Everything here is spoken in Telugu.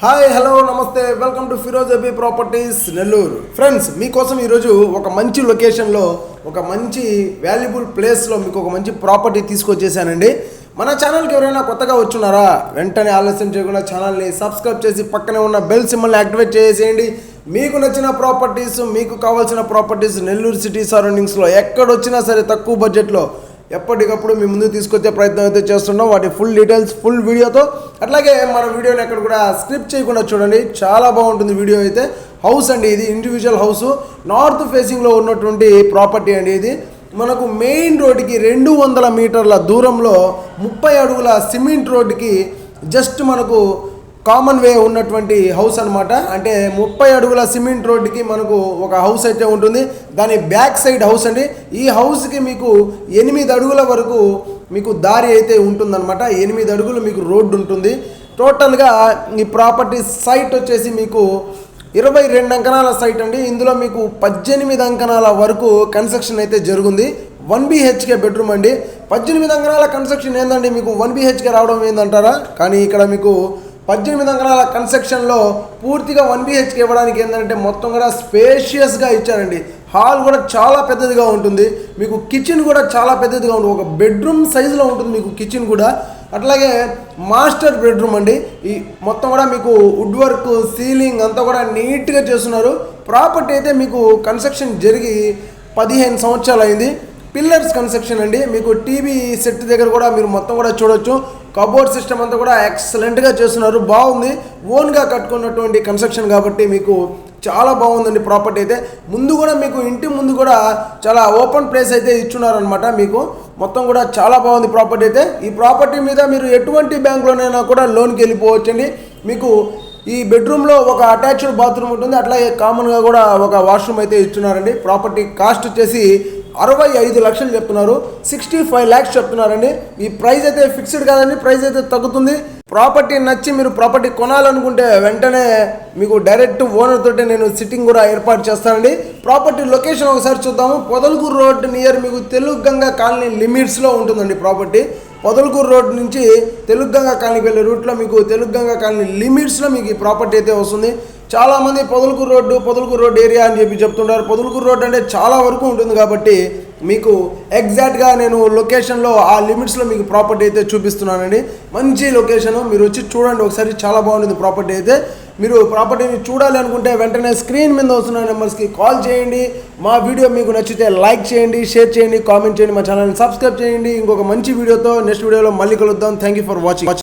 Hi hello namaste. Welcome to Firoz Abhi properties Nellore friends మీకోసం ఈరోజు ఒక మంచి లొకేషన్లో ఒక మంచి వాల్యుబుల్ ప్లేస్లో మీకు ఒక మంచి ప్రాపర్టీ తీసుకొచ్చేసానండి. మన ఛానల్కి ఎవరైనా కొత్తగా వచ్చున్నారా? వెంటనే ఆలస్యం చేయకుండా ఛానల్ని సబ్స్క్రైబ్ చేసి పక్కనే ఉన్న బెల్ సిమ్మల్ని యాక్టివేట్ చేసేయండి. మీకు నచ్చిన ప్రాపర్టీస్ మీకు కావాల్సిన ప్రాపర్టీస్ నెల్లూరు సిటీ సరౌండింగ్స్లో ఎక్కడొచ్చినా సరే తక్కువ బడ్జెట్లో ఎప్పటికప్పుడు మీ ముందు తీసుకొచ్చే ప్రయత్నం అయితే చేస్తున్నాం. వాటి ఫుల్ డీటెయిల్స్ ఫుల్ వీడియోతో అట్లాగే మన వీడియోని ఎక్కడ కూడా స్క్రిప్ట్ చేయకుండా చూడండి. చాలా బాగుంటుంది వీడియో అయితే. హౌస్ అండి ఇది ఇండివిజువల్ హౌస్ నార్త్ ఫేసింగ్లో ఉన్నటువంటి ప్రాపర్టీ అండి ఇది. మనకు మెయిన్ రోడ్డుకి రెండు వందల మీటర్ల దూరంలో ముప్పై అడుగుల సిమెంట్ రోడ్డుకి జస్ట్ మనకు కామన్ వే ఉన్నటువంటి హౌస్ అనమాట అంటే ముప్పై అడుగుల సిమెంట్ రోడ్డుకి మనకు ఒక హౌస్ అయితే ఉంటుంది. దాని బ్యాక్ సైడ్ హౌస్ అండి. ఈ హౌస్కి మీకు ఎనిమిది అడుగుల వరకు మీకు దారి అయితే ఉంటుందన్నమాట. ఎనిమిది అడుగులు మీకు రోడ్డు ఉంటుంది. టోటల్గా ఈ ప్రాపర్టీ సైట్ వచ్చేసి మీకు ఇరవై రెండు అంకణాల సైట్ అండి. ఇందులో మీకు పద్దెనిమిది అంకణాల వరకు కన్స్ట్రక్షన్ అయితే జరుగుంది. వన్ బిహెచ్కే బెడ్రూమ్ అండి. పద్దెనిమిది అంకణాల కన్స్ట్రక్షన్ ఏందండి? మీకు వన్ బిహెచ్కే రావడం ఏందంటారా? కానీ ఇక్కడ మీకు పద్దెనిమిది అంకణాల కన్స్ట్రక్షన్లో పూర్తిగా వన్ బిహెచ్కే ఇవ్వడానికి ఏంటంటే మొత్తం కూడా స్పేషియస్గా ఇచ్చారండి. హాల్ కూడా చాలా పెద్దదిగా ఉంటుంది. మీకు కిచెన్ కూడా చాలా పెద్దదిగా ఉంటుంది. ఒక బెడ్రూమ్ సైజులో ఉంటుంది మీకు కిచెన్ కూడా. అట్లాగే మాస్టర్ బెడ్రూమ్ అండి. ఈ మొత్తం కూడా మీకు వుడ్ వర్క్ సీలింగ్ అంతా కూడా నీట్గా చేస్తున్నారు. ప్రాపర్టీ అయితే మీకు కన్స్ట్రక్షన్ జరిగి పదిహేను సంవత్సరాలు అయింది. పిల్లర్స్ కన్స్ట్రక్షన్ అండి. మీకు టీవీ సెట్ దగ్గర కూడా మీరు మొత్తం కూడా చూడొచ్చు. కబోర్డ్ సిస్టమ్ అంతా కూడా ఎక్సలెంట్గా చేస్తున్నారు. బాగుంది. ఓన్గా కట్టుకున్నటువంటి కన్స్ట్రక్షన్ కాబట్టి మీకు చాలా బాగుందండి ప్రాపర్టీ అయితే. ముందు కూడా మీకు ఇంటి ముందు కూడా చాలా ఓపెన్ ప్లేస్ అయితే ఇచ్చున్నారనమాట మీకు. మొత్తం కూడా చాలా బాగుంది ప్రాపర్టీ అయితే. ఈ ప్రాపర్టీ మీద మీరు ఎటువంటి బ్యాంకులోనైనా కూడా లోన్కి వెళ్ళిపోవచ్చండి. మీకు ఈ బెడ్రూమ్లో ఒక అటాచ్డ్ బాత్రూమ్ ఉంటుంది. అట్లాగే కామన్గా కూడా ఒక వాష్రూమ్ అయితే ఇచ్చున్నారండి. ప్రాపర్టీ కాస్ట్ వచ్చేసి అరవై ఐదు లక్షలు చెప్తున్నారు. సిక్స్టీ ఫైవ్ ల్యాక్స్ చెప్తున్నారండి. ఈ ప్రైస్ అయితే ఫిక్స్డ్ కాదండి. ప్రైస్ అయితే తగ్గుతుంది. ప్రాపర్టీ నచ్చి మీరు ప్రాపర్టీ కొనాలనుకుంటే వెంటనే మీకు డైరెక్ట్ ఓనర్ తోటి నేను సిట్టింగ్ కూడా ఏర్పాటు చేస్తానండి. ప్రాపర్టీ లొకేషన్ ఒకసారి చూద్దాము. పొదలకూరు రోడ్ నియర్ మీకు తెలుగు గంగా కాలనీ లిమిట్స్లో ఉంటుందండి ప్రాపర్టీ. పొదలకూరు రోడ్ నుంచి తెలుగు గంగా కాలనీకి వెళ్ళే రూట్లో మీకు తెలుగు గంగా కాలనీ లిమిట్స్లో మీకు ఈ ప్రాపర్టీ అయితే వస్తుంది. చాలామంది Podalakuru road Podalakuru road area అని చెప్పి చెప్తుంటారు. పొదలకూరు రోడ్ అంటే చాలా వరకు ఉంటుంది కాబట్టి మీకు ఎగ్జాక్ట్గా నేను లొకేషన్లో ఆ లిమిట్స్లో మీకు ప్రాపర్టీ అయితే చూపిస్తున్నానండి. మంచి లొకేషన్ మీరు వచ్చి చూడండి. ఒకసారి చాలా బాగుంటుంది ప్రాపర్టీ అయితే. మీరు ప్రాపర్టీని చూడాలి అనుకుంటే వెంటనే స్క్రీన్ మీద వస్తున్న నెంబర్స్కి కాల్ చేయండి. మా వీడియో మీకు నచ్చితే లైక్ చేయండి షేర్ చేయండి కామెంట్ చేయండి. మా ఛానల్ని సబ్స్క్రైబ్ చేయండి. ఇంకొక మంచి వీడియోతో నెక్స్ట్ వీడియోలో మళ్ళీ కలుద్దాం. Thank you for watching